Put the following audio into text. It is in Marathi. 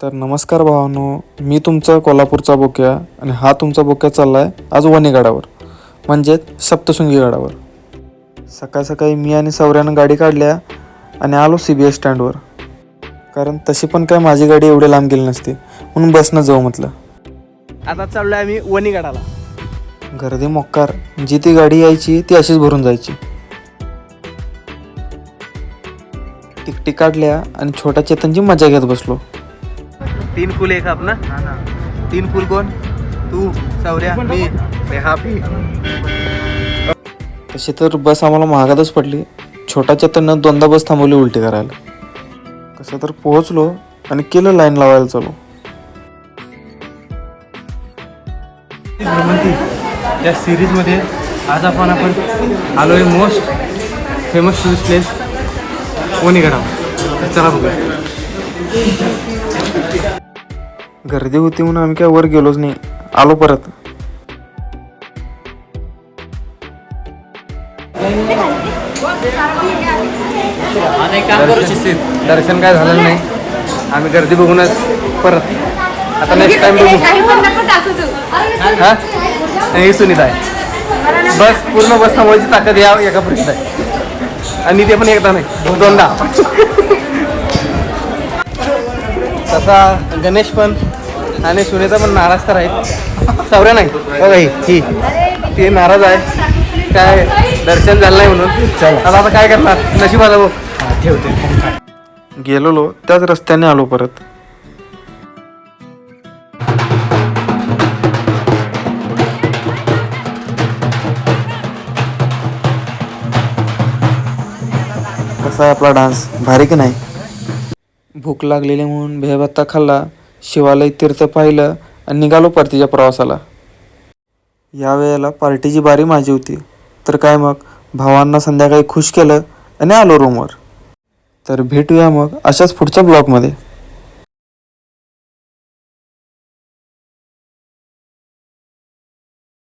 तर नमस्कार भावांनो मी तुमचा कोल्हापूरचा बोक्या आणि हा तुमचा बोक्या चालला आहे आज वणीगडावर म्हणजेच सप्तशृंगी गडावर. सकाळ सकाळी मी आणि सौर्यानं गाडी काढल्या आणि आलो सी बी एस स्टँडवर कारण तशी पण काय माझी गाडी एवढी लांब गेली नसती म्हणून बसनं जाऊ म्हटलं. आता चाललोय आम्ही वणीगडाला. गर्दी मोक्कार जी ती गाडी यायची ती अशीच भरून जायची. तिकटी काढल्या आणि छोट्या चेतनची मजा घेत बसलो. तीन फुल एक आप ना. तीन फुल कोण? तू सौर्या मी. हा पी. तशी तर बस आम्हाला महागातच पडली. छोटा चेतननं दोनदा बस थांबवली उलटी करायला. कसं तर पोहोचलो आणि केलं लाईन लावायला चालू. त्या सिरीजमध्ये आज आपण आपण आलो आहे मोस्ट फेमस टुरिस्ट प्लेस तर चला बघूया. गर्दी होती म्हणून आम्ही काय वर गेलोच नाही. आलो परत. दर्शन दर्शन काय झालं नाही. आम्ही गर्दी बघूनच परत. आता नेक्स्ट टाइम बघू. हा? हे सुनीता आहे. बस पूर्ण बस थांबवायची ताकद या एका पर्यंत आहे. आणि ते पण एकदा नाही दोनदा. तसा गणेश पण आणि सुनीता पण नाराज तर आहेत. सौर्या नाही. बघा ही ही. ती नाराज आहे. काय दर्शन झालं नाही म्हणून. आता आता काय करणार? नशिबाला बघ. ठेवते गेलेलो त्याच रस्त्याने आलो परत. कसा आहे आपला डान्स? भारी की नाही? भूक लागलेली म्हणून भेळभत्ता खाल्ला. शिवालय तीर्थ पाहिलं आणि निघालो परतीच्या प्रवासाला. या वेळेला पार्टीची बारी माझी होती. तर काय मग? भावांना संध्याकाळी खुश केलं आणि आलो रूमवर. तर भेटूया मग अशाच पुढच्या ब्लॉगमध्ये.